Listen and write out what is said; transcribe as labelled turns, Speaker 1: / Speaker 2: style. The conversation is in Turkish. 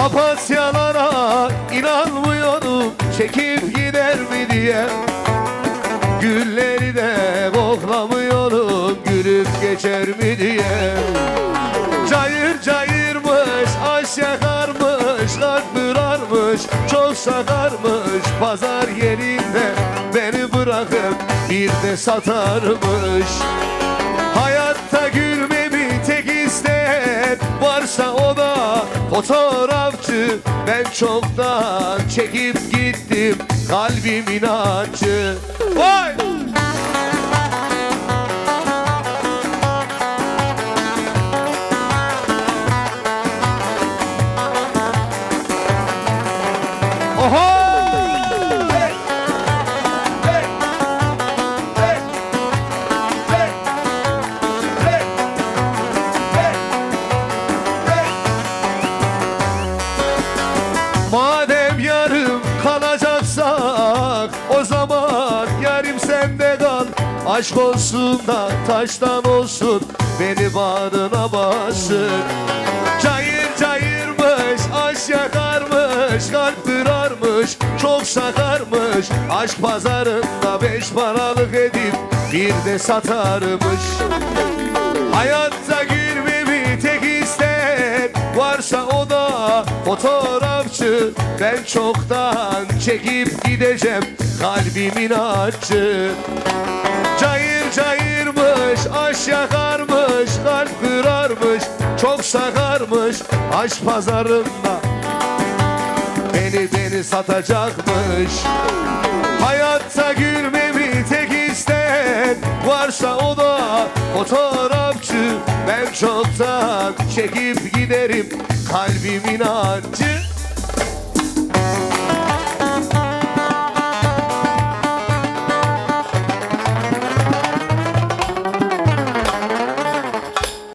Speaker 1: Papasyalara inanmıyorum Çekip gider mi diye. Gülleri de koklamıyorum Gülüp geçer mi diye. Cayır cayırmış aş yakarmış Kalp kırarmış çok sakarmış. Pazar yerinde beni bırakıp bir de satarmış. Fotoğrafçı Ben çoktan çekip gittim kalbim inatçı Vay! Aşk olsun da taştan olsun beni bağrına basın. Cayır cayırmış, aşk yakarmış, kalp kırarmış, çok sakarmış. Aşk pazarında beş paralık edip bir de satarmış. Hayatta gülmemi tek isteyen varsa o da fotoğrafçı. Ben çoktan çekip gideceğim kalbim inatçı çok sakarmış Aşk pazarında. Beni beni satacakmış. Hayatta gülmemi tek isteyen varsa o da fotoğrafçı. Ben çoktan çekip giderim kalbim inatçı